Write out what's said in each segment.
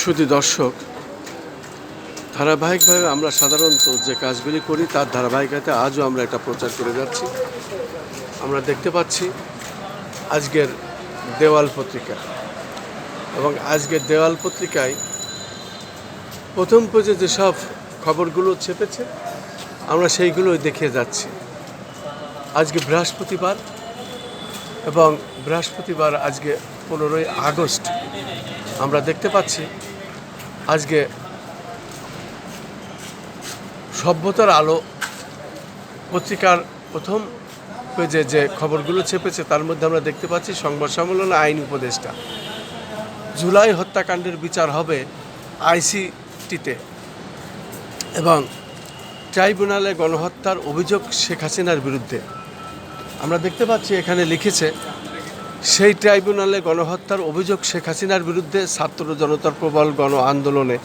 শুধু দর্শক, ধারাবাহিকভাবে আমরা সাধারণত যে কাজগুলি করি, তার ধারাবাহিকতায় আজও আমরা এটা প্রচার করে যাচ্ছি। আমরা দেখতে পাচ্ছি আজকের দেওয়াল পত্রিকা এবং আজকের দেওয়াল পত্রিকায় প্রথম পেজে যেসব খবরগুলো ছেপেছে, আমরা সেইগুলোই দেখিয়ে যাচ্ছি। আজকে বৃহস্পতিবার এবং বৃহস্পতিবার আজকে পনেরোই আগস্ট আমরা দেখতে পাচ্ছি আজকে সভ্যতার আলো পত্রিকার প্রথম পেজে যে খবরগুলো ছেপেছে, তার মধ্যে আমরা দেখতে পাচ্ছি সংবাদ সম্মেলন আইন উপদেষ্টা। জুলাই হত্যাকাণ্ডের বিচার হবে আইসিটিতে। এবং ট্রাইব্যুনালে গণহত্যার অভিযোগ শেখ হাসিনার বিরুদ্ধে। আমরা দেখতে পাচ্ছি এখানে লিখেছে সেই ট্রাইব্যুনালে গণহত্যার অভিযোগ শেখ হাসিনার বিরুদ্ধে ছাত্র জনতার প্রবল গণ আন্দোলনে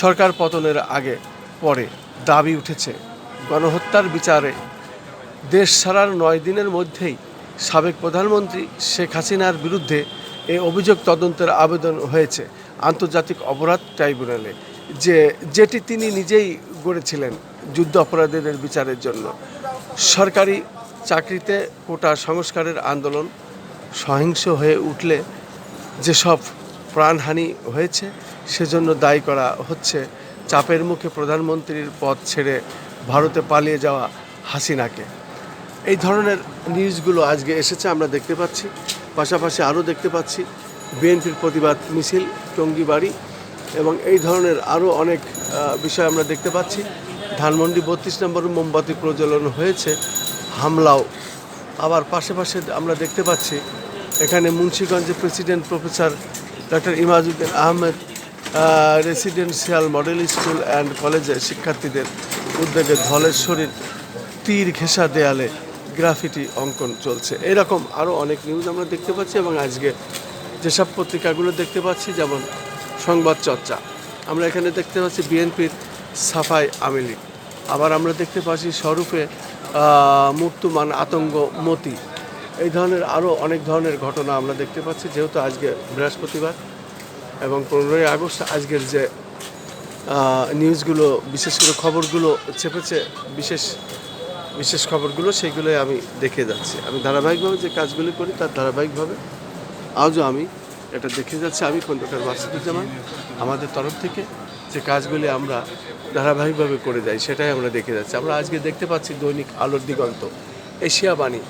সরকার পতনের আগে পরে দাবি উঠেছে। গণহত্যার বিচারে দেশ ছাড়ার নয় দিনের মধ্যেই সাবেক প্রধানমন্ত্রী শেখ হাসিনার বিরুদ্ধে এই অভিযোগ তদন্তের আবেদন হয়েছে আন্তর্জাতিক অপরাধ ট্রাইব্যুনালে, যে, যেটি তিনি নিজেই গড়েছিলেন যুদ্ধ অপরাধীদের বিচারের জন্য। সরকারি চাকরিতে কোটা সংস্কারের আন্দোলন সহিংস হয়ে উঠলে যেসব প্রাণহানি হয়েছে, সেজন্য দায়ী করা হচ্ছে চাপের মুখে প্রধানমন্ত্রীর পদ ছেড়ে ভারতে পালিয়ে যাওয়া হাসিনাকে। এই ধরনের নিউজগুলো আজকে এসেছে, আমরা দেখতে পাচ্ছি। পাশাপাশি আরও দেখতে পাচ্ছি বিএনপির প্রতিবাদ মিছিল টঙ্গিবাড়ি এবং এই ধরনের আরও অনেক বিষয় আমরা দেখতে পাচ্ছি। ধানমন্ডি বত্রিশ নম্বর মোমবাতি প্রজ্বলন হয়েছে, হামলাও আবার পাশে পাশে আমরা দেখতে পাচ্ছি, এখানে মুন্সীগঞ্জে president professor doctor Imajuddin Ahmed residential model school and কলেজে শিক্ষার্থীদের উদ্যোগে ধলেশ্বরীর তীর ঘেঁষা দেয়ালে গ্রাফিটি অঙ্কন চলছে। এরকম আরও অনেক নিউজ আমরা দেখতে পাচ্ছি এবং আজকে যেসব পত্রিকাগুলো দেখতে পাচ্ছি, যেমন সংবাদ চর্চা, আমরা এখানে দেখতে পাচ্ছি বিএনপির সাফাই আমিলি আবার আমরা দেখতে পাচ্ছি স্বরূপে আহ, মুক্তমান আতঙ্ক মতি। এই ধরনের আরও অনেক ধরনের ঘটনা আমরা দেখতে পাচ্ছি যেহেতু আজকে বৃহস্পতিবার এবং পনেরোই আগস্ট আজকের যে নিউজগুলো বিশেষ করে খবরগুলো চেপেছে বিশেষ বিশেষ খবরগুলো সেইগুলোই আমি দেখে যাচ্ছি। আমি ধারাবাহিকভাবে যে কাজগুলি করি তার ধারাবাহিকভাবে আজও আমি এটা দেখে যাচ্ছি। আমি খন্দকার মাসুদুজ্জামান আমাদের তরফ থেকে যে কাজগুলি আমরা ধারাবাহিকভাবে করে যাই, সেটাই আমরা দেখে যাচ্ছি। আমরা আজকে দেখতে পাচ্ছি দৈনিক আলোর দিগন্ত, এশিয়া বাণী।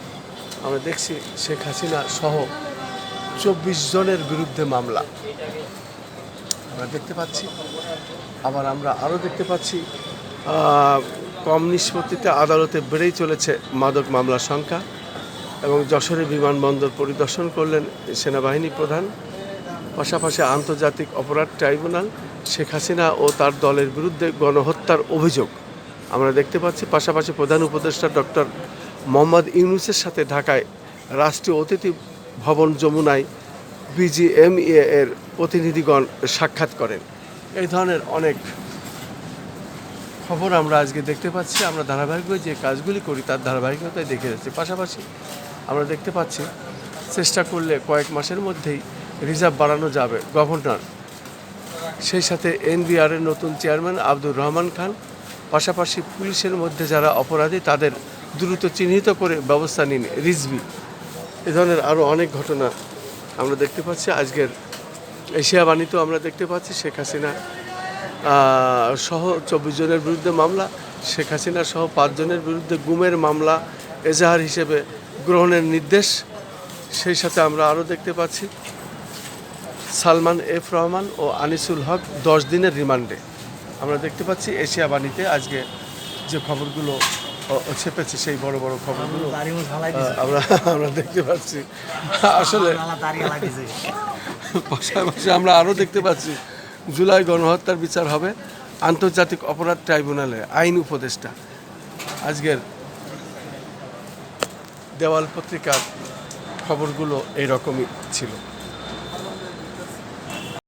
আমরা দেখছি শেখ হাসিনা সহ চব্বিশ জনের বিরুদ্ধে মামলা। আমরা দেখতে পাচ্ছি, আবার আমরা আরও দেখতে পাচ্ছি কম নিষ্পত্তিতে আদালতে বেড়েই চলেছে মাদক মামলার সংখ্যা এবং যশোরে বিমানবন্দর পরিদর্শন করলেন সেনাবাহিনী প্রধান। পাশাপাশি আন্তর্জাতিক অপরাধ ট্রাইব্যুনাল, শেখ হাসিনা ও তার দলের বিরুদ্ধে গণহত্যার অভিযোগ। আমরা দেখতে পাচ্ছি পাশাপাশি প্রধান উপদেষ্টা ডক্টর মোহাম্মদ ইউনুসের সাথে ঢাকায় রাষ্ট্রীয় অতিথি ভবন যমুনায় বিজিএমইএ এর প্রতিনিধিগণ সাক্ষাৎ করেন। এই ধরনের অনেক খবর আমরা আজকে দেখতে পাচ্ছি। আমরা ধারাবাহিকভাবে যে কাজগুলি করি তার ধারাবাহিকতায় দেখে যাচ্ছি। পাশাপাশি আমরা দেখতে পাচ্ছি, চেষ্টা করলে কয়েক মাসের মধ্যেই রিজার্ভ বাড়ানো যাবে। গভর্নর, সেই সাথে এনবিআরের নতুন চেয়ারম্যান আব্দুর রহমান খান, পাশাপাশি পুলিশের মধ্যে যারা অপরাধী, তাদের দ্রুত চিহ্নিত করে ব্যবস্থা নিন রিজভি। এ ধরনের আরও অনেক ঘটনা আমরা দেখতে পাচ্ছি। আজকের এশিয়া বাণীতেও আমরা দেখতে পাচ্ছি শেখ হাসিনা সহ চব্বিশ জনের বিরুদ্ধে মামলা, শেখ হাসিনা সহ পাঁচজনের বিরুদ্ধে গুমের মামলা, এজাহার হিসেবে গ্রহণের নির্দেশ, সেই সাথে আমরা আরও দেখতে পাচ্ছি। সালমান এফ রহমান ও আনিসুল হক দশ দিনের রিমান্ডে। আমরা দেখতে পাচ্ছি এশিয়া বাণীতে আজকে যে খবরগুলো ছেপেছে সেই বড় বড় খবরগুলো আমরা আমরা দেখতে পাচ্ছি। আসলে পাশাপাশি আমরা আরও দেখতে পাচ্ছি জুলাই গণহত্যার বিচার হবে আন্তর্জাতিক অপরাধ ট্রাইব্যুনালে আইন উপদেষ্টা। আজকের দেওয়াল পত্রিকার খবরগুলো এইরকমই ছিল।